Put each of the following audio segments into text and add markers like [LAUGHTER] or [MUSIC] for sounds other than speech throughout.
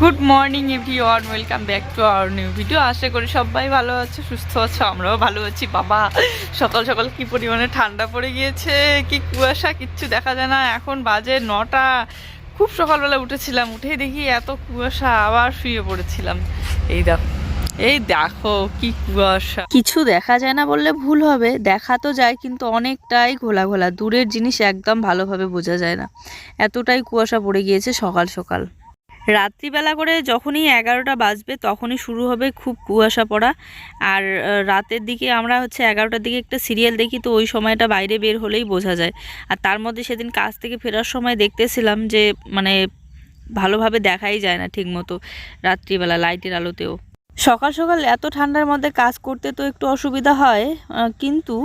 Good morning everyone welcome back to our new video আশা করি সবাই ভালো আছে, সুস্থ আছে, আমরাও ভালো আছি। বাবা, সকাল সকাল কি পরিমাণে ঠান্ডা পড়ে গিয়েছে, কি কুয়াশা, কিচ্ছু দেখা যায় না। এখন বাজে নটা। খুব সকালবেলা উঠেছিলাম, উঠেই দেখি এত কুয়াশা, আবার শুয়ে পড়েছিলাম। এই দেখো এই দেখো কি কুয়াশা। কিছু দেখা যায় না বললে ভুল হবে। দেখা তো যায়, কিন্তু অনেকটাই ঘোলা ঘোলা। দূরের জিনিস একদম ভালোভাবে বোঝা যায় না। এতটাই কুয়াশা পড়ে গিয়েছে সকাল সকাল। রাত্রিবেলা করে যখনই এগারোটা বাজবে তখনই শুরু হবে খুব কুয়াশা পড়া। আর রাতের দিকে আমরা হচ্ছে এগারোটার দিকে একটা সিরিয়াল দেখি তো ওই সময়টা বাইরে বের হলেই বোঝা যায়। আর তার মধ্যে সেদিন কাজ থেকে ফেরার সময় দেখতেছিলাম যে মানে ভালোভাবে দেখাই যায় না ঠিক মতো রাত্রিবেলা লাইটের আলোতেও। সকাল সকাল এত ঠান্ডার মধ্যে কাজ করতে তো একটু অসুবিধা হয় কিন্তু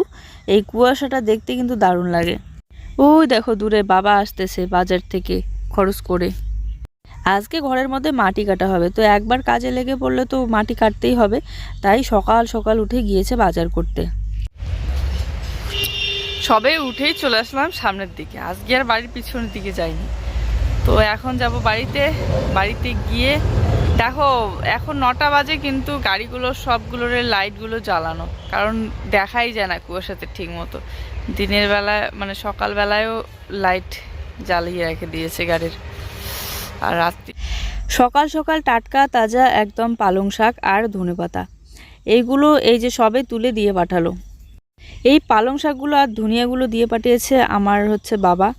এই কুয়াশাটা দেখতে কিন্তু দারুণ লাগে। ওই দেখো দূরে বাবা আসতেছে বাজার থেকে খরচ করে। আজকে ঘরের মধ্যে মাটি কাটা হবে। তো একবার কাজে লেগে পড়লে তো মাটি কাটতেই হবে। তাই সকাল সকাল উঠে গিয়েছে বাজার করতে। সবে উঠেই চলে আসলাম সামনের দিকে। আজকে আর বাড়ির পিছনের দিকে যাইনি। তো এখন যাব বাড়িতে। বাড়িতে গিয়ে দেখো, এখন নটা বাজে কিন্তু গাড়িগুলোর সবগুলোর লাইটগুলো জ্বালানো। কারণ দেখাই যায় না কুয়াশাতে ঠিক মতো দিনের বেলায় মানে সকালবেলায়ও লাইট জ্বালিয়ে রেখে দিয়েছে গাড়ির। আর রাত্রি সকাল সকাল টাটকা, তাজা একদম পালং শাক আর ধনেপাতা। এইগুলো এই যে সবে তুলে দিয়ে পাঠালো। এই পালং শাকগুলো আর ধনিয়াগুলো দিয়ে পাঠিয়েছে আমার হচ্ছে বাবা।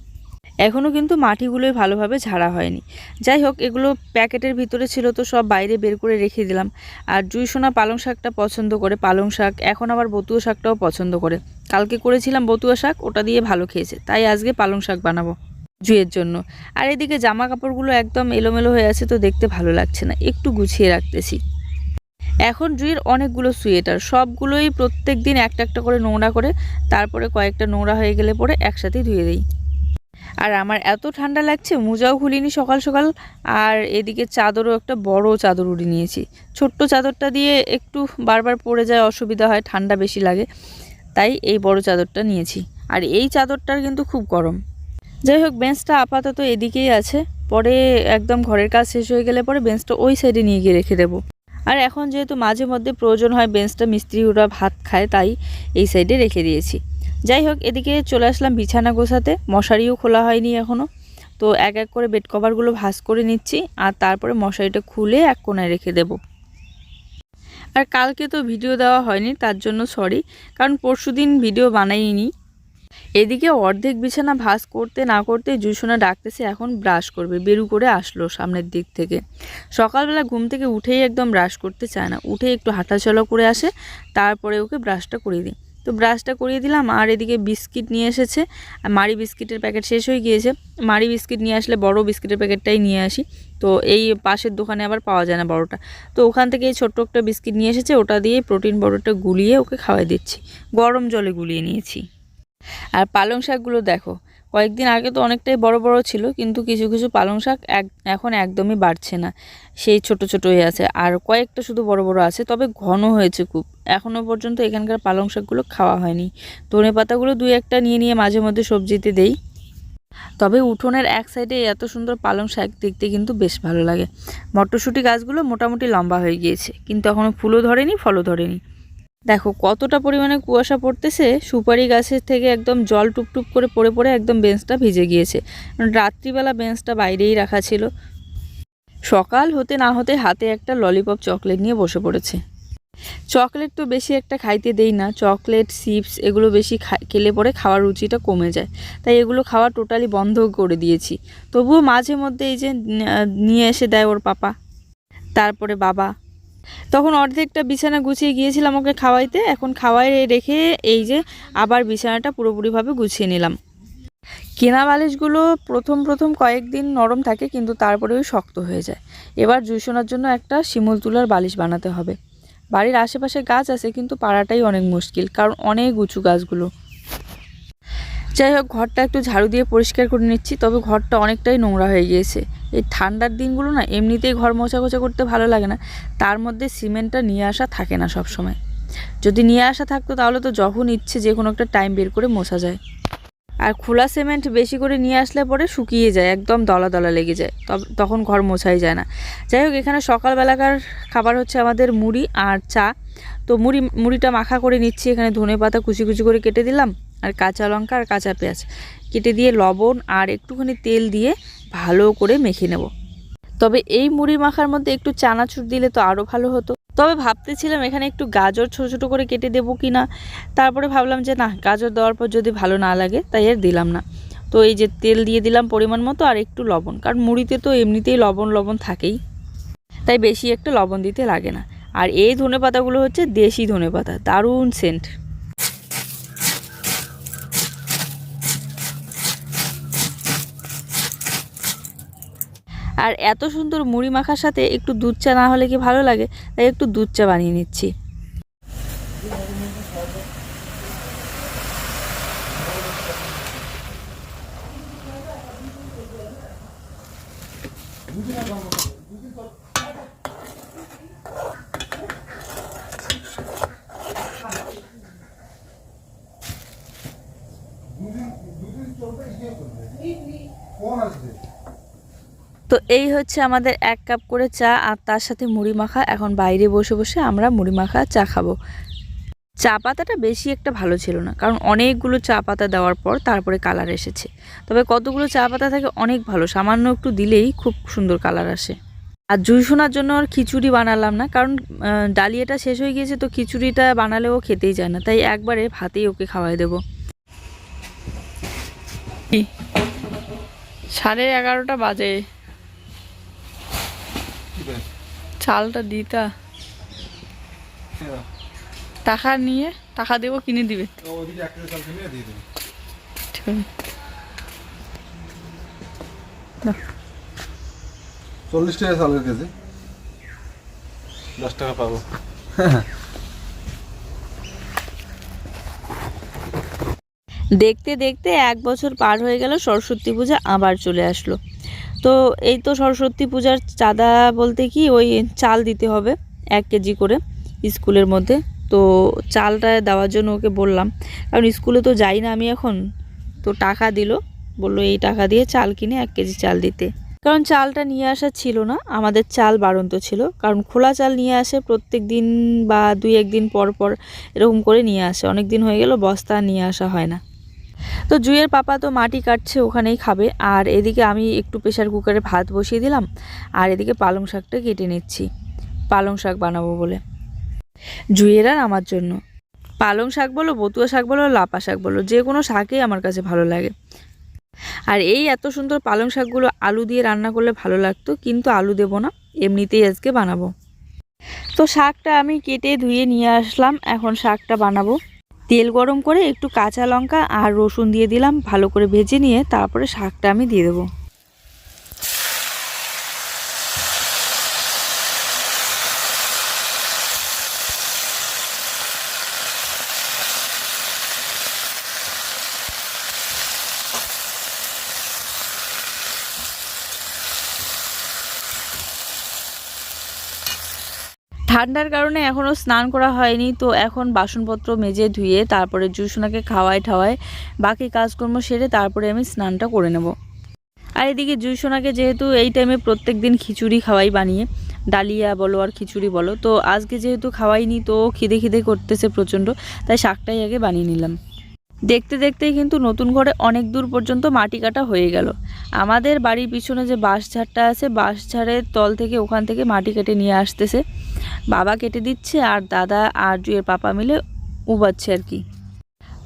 এখনও কিন্তু মাটিগুলোই ভালোভাবে ঝাড়া হয়নি। যাই হোক, এগুলো প্যাকেটের ভিতরে ছিল তো সব বাইরে বের করে রেখে দিলাম। আর জুই সোনা পালং শাকটা পছন্দ করে, পালং শাক, এখন আবার বতুয়া শাকটাও পছন্দ করে। কালকে করেছিলাম বতুয়া শাক, ওটা দিয়ে ভালো খেয়েছে। তাই আজকে পালং শাক বানাবো। জুয়ের জন্য। আর এদিকে জামা কাপড়গুলো একদম এলোমেলো হয়ে আছে তো দেখতে ভালো লাগছে না, একটু গুছিয়ে রাখতেছি। এখন জুয়ের অনেকগুলো সোয়েটার, সবগুলোই প্রত্যেক দিন একটা একটা করে নোংরা করে তারপরে কয়েকটা নোংরা হয়ে গেলে পরে একসাথেই ধুয়ে দিই। আর আমার এত ঠান্ডা লাগছে, মোজাও খুলিনি সকাল সকাল, আর এদিকে চাদরও একটা বড় চাদর উড়ে নিয়েছি। ছোট্ট চাদরটা দিয়ে একটু বারবার পড়ে যায় অসুবিধা হয়, ঠান্ডা বেশি লাগে, তাই এই বড় চাদরটা নিয়েছি। আর এই চাদরটার কিন্তু খুব গরম। যাই হোক বেঞ্চটা আপাতত এদিকেই আছে। পরে একদম ঘরের কাজ শেষ হয়ে গেলে পরে বেঞ্চটা ওই সাইডে নিয়ে গিয়ে রেখে দেবো। আর এখন যেহেতু মাঝে মধ্যে প্রয়োজন হয় বেঞ্চটা মিস্ত্রি ওরা ভাত খায়, তাই এই সাইডে রেখে দিয়েছি। যাই হোক, এদিকে চলে আসলাম বিছানা গোছাতে। মশারিও খোলা হয়নি এখনও তো এক এক করে বেড কভারগুলো ভাঁজ করে নিচ্ছি। আর তারপরে মশারিটা খুলে এক কোনায় রেখে দেব। আর কালকে তো ভিডিও দেওয়া হয়নি, তার জন্য সরি কারণ পরশুদিন ভিডিও বানাইনি। এদিকে অর্ধেক বিছানা ভাঁজ করতে না করতে জুসোনা ডাকতেছে, এখন ব্রাশ করবে। বেরু করে আসলো সামনের দিক থেকে। সকালবেলা ঘুম থেকে উঠেই একদম ব্রাশ করতে চায় না। উঠে একটু হাঁটাচলা করে আসে, তারপরে ওকে ব্রাশটা করিয়ে দিই। তো ব্রাশটা করিয়ে দিলাম, আর এদিকে বিস্কিট নিয়ে এসেছে। আর মারি বিস্কিটের প্যাকেট শেষ হয়ে গিয়েছে। মারি বিস্কিট নিয়ে আসলে বড় বিস্কিটের প্যাকেটটাই নিয়ে আসি। তো এই পাশের দোকানে আবার পাওয়া যায় না বড়টা। তো ওখান থেকে এই ছোট্ট একটা বিস্কিট নিয়ে এসেছে, ওটা দিয়ে প্রোটিন বড়টা গুলিয়ে ওকে খাওয়াই দিচ্ছি। গরম জলে গুলিয়ে নিয়েছি। আর পালং শাকগুলো দেখো, কয়েকদিন আগে তো অনেকটাই বড় বড় ছিল, কিন্তু কিছু কিছু পালং শাক এক, এখন একদমই বাড়ছে না, সেই ছোট ছোট হয়ে আছে। আর কয়েকটা শুধু বড় বড় আছে, তবে ঘন হয়েছে খুব। এখনও পর্যন্ত এখানকার পালং শাকগুলো খাওয়া হয়নি। ধনে পাতাগুলো দুই একটা নিয়ে নিয়ে মাঝে মধ্যে সবজিতে দেই। তবে উঠোনের এক সাইডে এত সুন্দর পালং শাক দেখতে কিন্তু বেশ ভালো লাগে। মটরশুঁটি গাছগুলো মোটামুটি লম্বা হয়ে গিয়েছে, কিন্তু এখনও ফুলও ধরেনি, ফলও ধরেনি। দেখো, কতটা পরিমাণে কুয়াশা পড়তেছে, সুপারি গাছের থেকে একদম জল টুপটুপ করে পড়ে পড়ে একদম বেঞ্চটা ভিজে গিয়েছে। রাত্রিবেলা বেঞ্চটা বাইরেই রাখা ছিল। সকাল হতে না হতে হাতে একটা ললিপপ চকলেট নিয়ে বসে পড়েছে। চকলেট তো বেশি একটা খাইতে দেই না, চকলেট, চিপস এগুলো বেশি খেলে পরে খাওয়ার রুচিটা কমে যায়। তাই এগুলো খাওয়া টোটালি বন্ধ করে দিয়েছি। তবুও মাঝে মধ্যে এই যে নিয়ে এসে দেয় ওর পাপা। তারপরে বাবা। তখন অর্ধেকটা বিছানা গুছিয়ে গিয়েছিলাম ওকে খাওয়াইতে। এখন খাওয়াই রেখে এই যে আবার বিছানাটা পুরোপুরিভাবে গুছিয়ে নিলাম। কেনা বালিশগুলো প্রথম প্রথম কয়েকদিন নরম থাকে, কিন্তু তারপরেও শক্ত হয়ে যায়। এবার জুইশোনার জন্য একটা শিমুল তুলার বালিশ বানাতে হবে। বাড়ির আশেপাশে গাছ আছে, কিন্তু পাড়াটাই অনেক মুশকিল, কারণ অনেক উঁচু গাছগুলো। যাই হোক, ঘরটা একটু ঝাড়ু দিয়ে পরিষ্কার করে নিচ্ছি, তবে ঘরটা অনেকটাই নোংরা হয়ে গিয়েছে। এই ঠান্ডার দিনগুলো না, এমনিতেই ঘর মোছা মোছা করতে ভালো লাগে না। তার মধ্যে সিমেন্টটা নিয়ে আসা থাকে না সব সময় যদি নিয়ে আসা থাকতো, তাহলে তো যখন ইচ্ছে যে কোনো একটা টাইম বের করে মোছা যায়। আর খোলা সিমেন্ট বেশি করে নিয়ে আসলে পরে শুকিয়ে যায়, একদম দলা দলা লেগে যায়। তখন ঘর মোছাই যায় না। যাই হোক, এখানে সকালবেলাকার খাবার হচ্ছে আমাদের মুড়ি আর চা। তো মুড়ি, মুড়িটা মাখা করে নিচ্ছি, এখানে ধনে পাতা কুচি কুচি করে কেটে দিলাম। আর কাঁচা লঙ্কা আর কাঁচা পেঁয়াজ। কেটে দিয়ে লবণ আর একটুখানি তেল দিয়ে ভালো করে মেখে নেব। তবে এই মুড়ি মাখার মধ্যে একটু চানাচুর দিলে তো আরও ভালো হতো। তবে ভাবতেছিলাম এখানে একটু গাজর ছোটো ছোটো করে কেটে দেবো কি না তারপরে ভাবলাম যে না, গাজর দেওয়ার পর যদি ভালো না লাগে তাই আর দিলাম না। তো এই যে তেল দিয়ে দিলাম পরিমাণ মতো আর একটু লবণ, কারণ মুড়িতে তো এমনিতেই লবণ লবণ থাকেই। তাই বেশি একটা লবণ দিতে লাগে না। আর এই ধনে পাতাগুলো হচ্ছে দেশি ধনে পাতা দারুণ সেন্ট আর এত সুন্দর মুড়ি মাখার সাথে একটু দুধ চা না হলে কি ভালো লাগে? তাই একটু দুধ চা বানিয়ে নিচ্ছি। এই হচ্ছে আমাদের এক কাপ করে চা আর তার সাথে মুড়ি মাখা। এখন বাইরে বসে বসে আমরা মুড়ি মাখা চা খাব। চা পাতাটা বেশি একটা ভালো ছিল না, কারণ অনেকগুলো চা পাতা দেওয়ার পর তারপরে কালার এসেছে। তবে কতগুলো চা পাতা থাকে অনেক ভালো, সামান্য একটু দিলেই খুব সুন্দর কালার আসে। আর জুই শোনার জন্য আর খিচুড়ি বানালাম না, কারণ ডালিয়াটা শেষ হয়ে গিয়েছে তো খিচুড়িটা বানালেও খেতেই যায় না, তাই একবারে ভাতেই ওকে খাওয়াই দেবো। সাড়ে এগারোটা বাজে। চালটা দিতা। টাকা নিয়ে টাকা দেবো কিনে দিবে। চল্লিশ টাকা চালের কেজি। দশ টাকা পাবো। দেখতে দেখতে এক বছর পার হয়ে গেল সরস্বতী পূজা আবার চলে আসলো। তো এই তো সরস্বতী পূজার চাঁদা বলতে কি ওই চাল দিতে হবে এক কেজি করে স্কুলের মধ্যে। তো চালটা দেওয়ার জন্য ওকে বললাম, কারণ স্কুলে তো যাই না আমি এখন। তো টাকা দিল, বলল এই টাকা দিয়ে চাল কিনে এক কেজি চাল দিতে। কারণ চালটা নিয়ে আসা ছিল না, আমাদের চাল বাড়ন্ত ছিল। কারণ খোলা চাল নিয়ে আসে প্রত্যেক দিন বা দুই একদিন পর পর এরকম করে নিয়ে আসে। অনেক দিন হয়ে গেল বস্তা নিয়ে আসা হয় না। তো জুয়ের পাপা তো মাটি কাটছে, ওখানেই খাবে। আর এদিকে আমি একটু প্রেশার কুকারে ভাত বসিয়ে দিলাম, আর এদিকে পালং শাকটা কেটে নিচ্ছি। পালং শাক বানাবো বলে। জুয়ের আর আমার জন্য। পালং শাক বলো, বতুয়া শাক বলো, লাপা শাক বলো, যে কোনো শাকই আমার কাছে ভালো লাগে। আর এই এত সুন্দর পালং শাকগুলো আলু দিয়ে রান্না করলে ভালো লাগতো, কিন্তু আলু দেবো না, এমনিতেই আজকে বানাবো। তো শাকটা আমি কেটে ধুয়ে নিয়ে আসলাম, এখন শাকটা বানাবো। তেল গরম করে একটু কাঁচা লঙ্কা আর রসুন দিয়ে দিলাম, ভালো করে ভেজে নিয়ে তারপরে শাকটা আমি দিয়ে দেবো। ঠান্ডার কারণে এখনও স্নান করা হয়নি, তো এখন বাসনপত্র মেজে ধুয়ে তারপরে জুসোনাকে খাওয়ায় ঠাওয়ায় বাকি কাজকর্ম সেরে তারপরে আমি স্নানটা করে নেব। আর এদিকে জুসোনাকে যেহেতু এই টাইমে প্রত্যেক দিন খিচুড়ি খাওয়াই বানিয়ে, ডালিয়া বলো আর খিচুড়ি বলো, তো আজকে যেহেতু খাওয়াইনি তো খিদে খিদে করতেছে প্রচণ্ড, তাই শাকটাই আগে বানিয়ে নিলাম। দেখতে দেখতেই কিন্তু নতুন ঘরে অনেক দূর পর্যন্ত মাটি কাটা হয়ে গেল। আমাদের বাড়ির পিছনে যে বাঁশঝাড়টা আছে বাঁশঝাড়ের তল থেকে ওখান থেকে মাটি কেটে নিয়ে আসতেছে। বাবা কেটে দিচ্ছে আর দাদা আর জুয়ের পাপা মিলে উবাচ্ছে আর কি।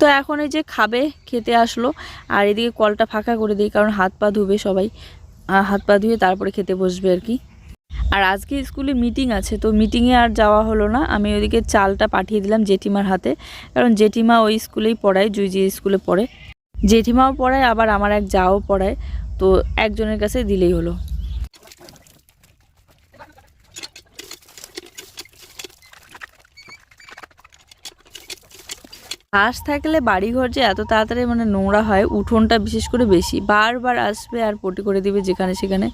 তো এখন এই যে খাবে, খেতে আসলো। আর এদিকে কলটা ফাঁকা করে দিই, কারণ হাত পা ধুবে সবাই। হাত পা ধুয়ে তারপরে খেতে বসবে আর কি। আর আজকে স্কুলে মিটিং আছে, তো মিটিংয়ে আর যাওয়া হলো না। আমি ওদিকে চালটা পাঠিয়ে দিলাম জেঠিমার হাতে, কারণ জেঠিমা ওই স্কুলেই পড়ায় জুই জি স্কুলে পড়ে। জেঠিমাও পড়ায়, আবার আমার এক যাও পড়ায়, তো একজনের কাছে দিলেই হলো। হাঁস থাকলে বাড়িঘর যে এত তাড়াতাড়ি মানে নোংরা হয়, উঠোনটা বিশেষ করে বেশি। বারবার আসবে আর পটি করে দিবে যেখানে সেখানে।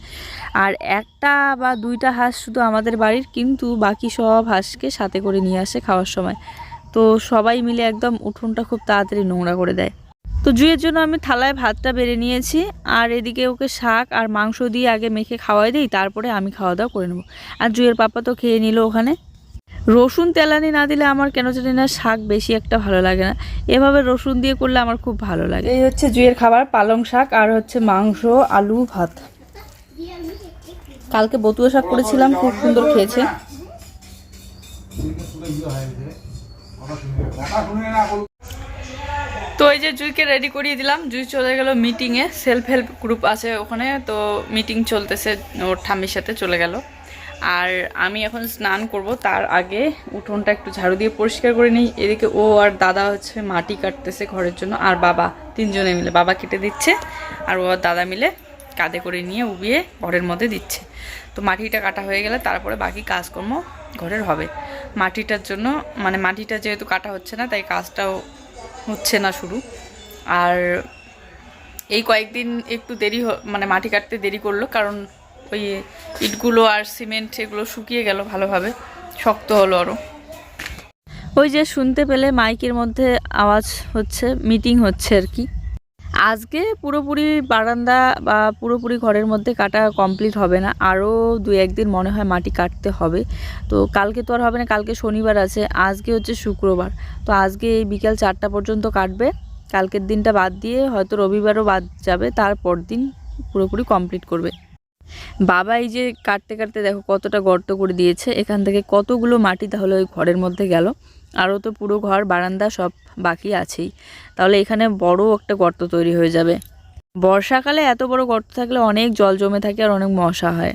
আর একটা বা দুইটা হাঁস শুধু আমাদের বাড়ির, কিন্তু বাকি সব হাঁসকে সাথে করে নিয়ে আসে খাওয়ার সময়। তো সবাই মিলে একদম উঠোনটা খুব তাড়াতাড়ি নোংরা করে দেয়। তো জুয়ের জন্য আমি থালায় ভাতটা বেড়ে নিয়েছি। আর এদিকে ওকে শাক আর মাংস দিয়ে আগে মেখে খাওয়াই দিই, তারপরে আমি খাওয়া দাওয়া করে নেব। আর জুয়ের পাপা তো খেয়ে নিল ওখানে। রসুন তেলানি না দিলে আমার কেন জানি না শাক বেশি একটা ভালো লাগে না। এভাবে রসুন দিয়ে করলে আমার খুব ভালো লাগে। এই হচ্ছে জুয়ের খাবার পালং শাক আর হচ্ছে মাংস আলু ভাত। কালকে বতুয়া শাক করেছিলাম খুব সুন্দর খেয়েছে। তো এই যে জুইকে রেডি করিয়ে দিলাম জুই চলে গেল মিটিংয়ে সেলফ হেল্প গ্রুপ আছে ওখানে তো মিটিং চলতেছে ওর ঠাম্মির সাথে চলে গেল। আর আমি এখন স্নান করব। তার আগে উঠোনটা একটু ঝাড়ু দিয়ে পরিষ্কার করে নিই। এদিকে ও আর দাদা হচ্ছে মাটি কাটতেছে ঘরের জন্য। আর বাবা, তিনজনে মিলে বাবা কেটে দিচ্ছে। আর ও আর দাদা মিলে কাঁধে করে নিয়ে উবিয়ে ঘরের মধ্যে দিচ্ছে। তো মাটিটা কাটা হয়ে গেলে তারপরে বাকি কাজকর্ম ঘরের হবে। মাটিটার জন্য মানে মাটিটা যেহেতু কাটা হচ্ছে না, তাই কাজটাও হচ্ছে না শুরু। আর এই কয়েকদিন একটু দেরি মানে মাটি কাটতে দেরি করল। কারণ ওই ইটগুলো আর সিমেন্ট এগুলো শুকিয়ে গেল ভালোভাবে। শক্ত হলো আরও ওই যে শুনতে পেলে মাইকের মধ্যে আওয়াজ হচ্ছে, মিটিং হচ্ছে আর কি। আজকে পুরোপুরি বারান্দা বা পুরোপুরি ঘরের মধ্যে কাটা কমপ্লিট হবে না। আরও দু একদিন মনে হয় মাটি কাটতে হবে। তো কালকে তো আর হবে না, কালকে শনিবার আছে, আজকে হচ্ছে শুক্রবার। তো আজকে এই বিকাল চারটা পর্যন্ত কাটবে। কালকের দিনটা বাদ দিয়ে হয়তো রবিবারও বাদ যাবে, তারপর দিন পুরোপুরি কমপ্লিট করবে। বাবা এই যে কাটতে কাটতে দেখো কতটা গর্ত করে দিয়েছে, এখান থেকে কতগুলো মাটি তাহলে ওই ঘরের মধ্যে গেল। আরও তো পুরো ঘর, বারান্দা সব বাকি আছেই। তাহলে এখানে বড় একটা গর্ত তৈরি হয়ে যাবে। বর্ষাকালে এত বড় গর্ত থাকলে অনেক জল জমে থাকে আর অনেক মশা হয়।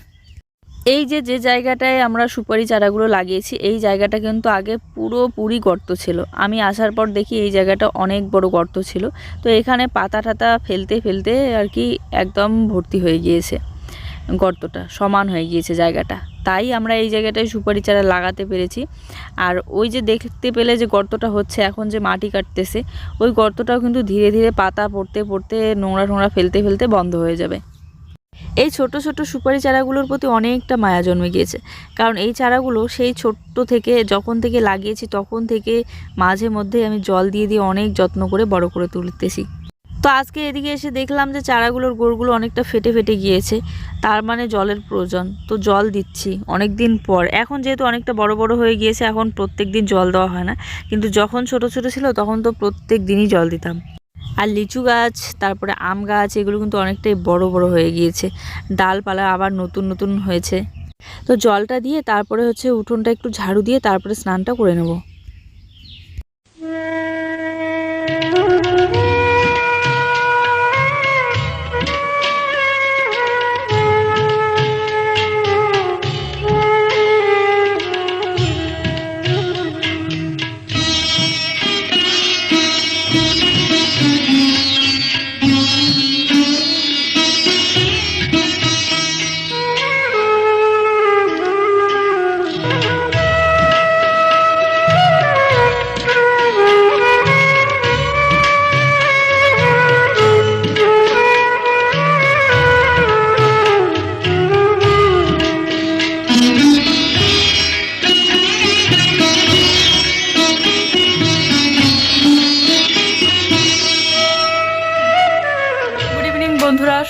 এই যে যে জায়গাটায় আমরা সুপারি চারাগুলো লাগিয়েছি, এই জায়গাটা কিন্তু আগে পুরোপুরি গর্ত ছিল। আমি আসার পর দেখি এই জায়গাটা অনেক বড় গর্ত ছিল। তো এখানে পাতা টাতা ফেলতে ফেলতে আর কি একদম ভর্তি হয়ে গিয়েছে। গর্তটা, সমান হয়ে গিয়েছে জায়গাটা। তাই আমরা এই জায়গাটায় সুপারি চারা লাগাতে পেরেছি। আর ওই যে দেখতে পেলে যে গর্তটা হচ্ছে, এখন যে মাটি কাটতেছে, ওই গর্তটাও কিন্তু ধীরে ধীরে পাতা পড়তে পড়তে, নোংরা টোংরা ফেলতে ফেলতে বন্ধ হয়ে যাবে। এই ছোট ছোট সুপারি চারাগুলোর প্রতি অনেকটা মায়া জন্মে গিয়েছে। কারণ এই চারাগুলো সেই ছোট্ট থেকে, যখন থেকে লাগিয়েছি, তখন থেকে মাঝে মধ্যে আমি জল দিয়ে দিয়ে অনেক যত্ন করে বড় করে তুলতেছি। তো আজকে এদিকে এসে দেখলাম যে চারাগুলোর গোড়গুলো অনেকটা ফেটে ফেটে গিয়েছে। তার মানে জলের প্রয়োজন। তো জল দিচ্ছি অনেক দিন পর। এখন যেহেতু অনেকটা বড় বড় হয়ে গিয়েছে, এখন প্রত্যেক দিন জল দেওয়া হয় না। কিন্তু যখন ছোট ছোট ছিল তখন তো প্রত্যেক দিনই জল দিতাম। আর লিচু গাছ, তারপরে আম গাছ, এগুলো কিন্তু অনেকটাই বড় বড় হয়ে গিয়েছে। ডালপালা আবার নতুন নতুন হয়েছে। তো জলটা দিয়ে তারপরে হচ্ছে উঠোনটা একটু ঝাড়ু দিয়ে তারপরে স্নানটা করে নেব।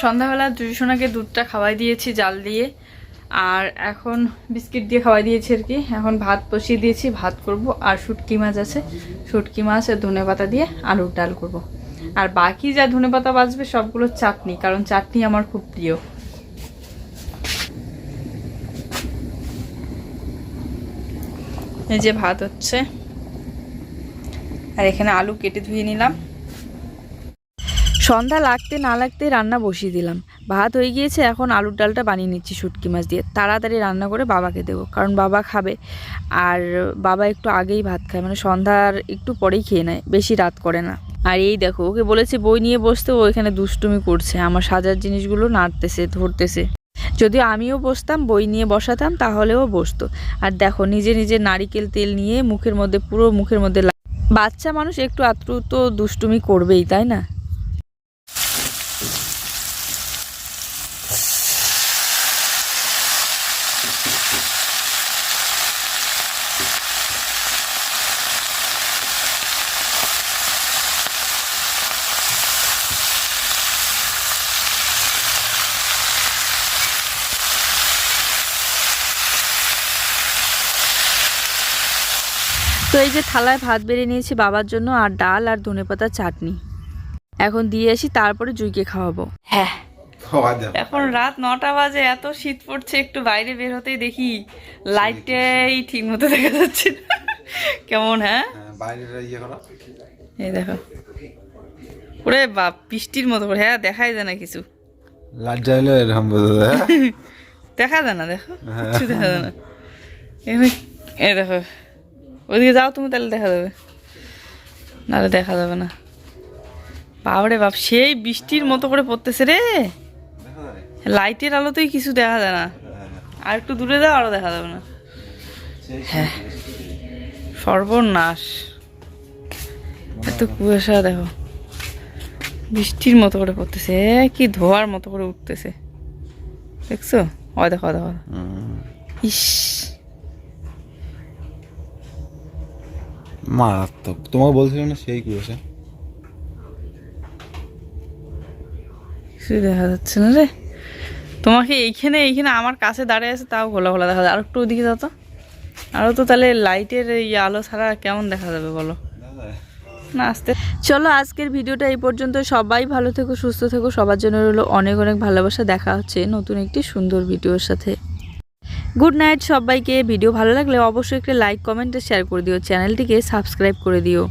সন্ধ্যাবেলা দুইশোনাকে দুধটা খাওয়াই দিয়েছি, জাল দিয়ে। আর এখন বিস্কিট দিয়ে খাওয়াই দিয়েছি আর কি। এখন ভাত বসিয়ে দিয়েছি, ভাত করব। আর শুটকি মাছ আছে। শুটকি মাছ আর ধনে পাতা দিয়ে আলুর ডাল করব। আর বাকি যা ধনে পাতা বাঁচবে সবগুলো চাটনি, কারণ চাটনি আমার খুব প্রিয়। এই যে ভাত হচ্ছে। আর এখানে আলু কেটে ধুয়ে নিলাম। সন্ধ্যা লাগতে না লাগতে রান্না বসিয়ে দিলাম। ভাত হয়ে গিয়েছে, এখন আলুর ডালটা বানিয়ে নিচ্ছি শুটকি মাছ দিয়ে। তাড়াতাড়ি রান্না করে বাবাকে দেবো, কারণ বাবা খাবে। আর বাবা একটু আগেই ভাত খায় মানে সন্ধ্যার একটু পরেই খেয়ে নেয়, বেশি রাত করে না। আর এই দেখো, ওকে বলেছি বই নিয়ে বসতে, ও এখানে দুষ্টুমি করছে, আমার সাজার জিনিসগুলো নাড়তেছে, ধরতেছে। যদিও আমিও বসতাম, বই নিয়ে বসাতাম তাহলেও বসতো। আর দেখো, নিজে নিজে নারিকেল তেল নিয়ে মুখের মধ্যে, পুরো মুখের মধ্যে বাচ্চা মানুষ একটু আত্রু তো দুষ্টুমি করবেই, তাই না? তো এই যে থালায় ভাত বেড়ে নিয়েছি বাবার জন্য আর ডাল আর ধনে ধনেপাতার চাটনি। এখন দিয়ে আসি তারপরে জুইকে খাওয়াবো। হ্যাঁ। এখন রাত নটা বাজে এত শীত পড়ছে একটু বাইরে বের হতেই দেখি লাইটটাই ঠিক মতো দেখা যাচ্ছে কেমন হ্যাঁ? হ্যাঁ ইয়ে এই দেখো। ওরে বাপ বৃষ্টির মতো করে হ্যাঁ দেখাই যায় না কিছু। লাইট জ্বাইলে এরকম [LAUGHS] দেখা যায় না দেখো কিছু দেখা যায় না। এই দেখো ওইদিকে যাও তুমি তাহলে দেখা যাবে। নাহলে দেখা যাবে না। বাবরে বাপ সেই বৃষ্টির মতো করে পড়তেছে রে। লাইটের আলোতেই কিছু দেখা যায় না। আর একটু দূরে যাও আরও দেখা যাবে না। হ্যাঁ। সর্বনাশ। এত কুয়াশা দেখো। বৃষ্টির মতো করে পড়তেছে কি ধোয়ার মতো করে উঠতেছে। দেখছ? ওই দেখো দেখো। ইস। মারাত্মক। তোমাকে বলছিলাম না সেই কুয়াশা দেখা যাচ্ছে না রে। তোমাকে এইখানে এইখানে আমার কাছে দাঁড়িয়ে আছে, তাও ঘোলা ঘোলা দেখা যায়। আর একটু ওদিকে যাও তো। আরও তো তাহলে লাইটের এই আলো ছাড়া কেমন দেখা যাবে বলো? না, আসতে। চলো, আজকের ভিডিওটা এই পর্যন্ত। সবাই ভালো থেকো, সুস্থ থেকো। সবার জন্য রইল অনেক অনেক ভালোবাসা। দেখা হচ্ছে নতুন একটি সুন্দর ভিডিওর সাথে। গুড নাইট সবাইকে। ভিডিও ভালো লাগলে অবশ্যই একটা লাইক কমেন্ট শেয়ার করে দিও। চ্যানেলটিকে সাবস্ক্রাইব করে দিও।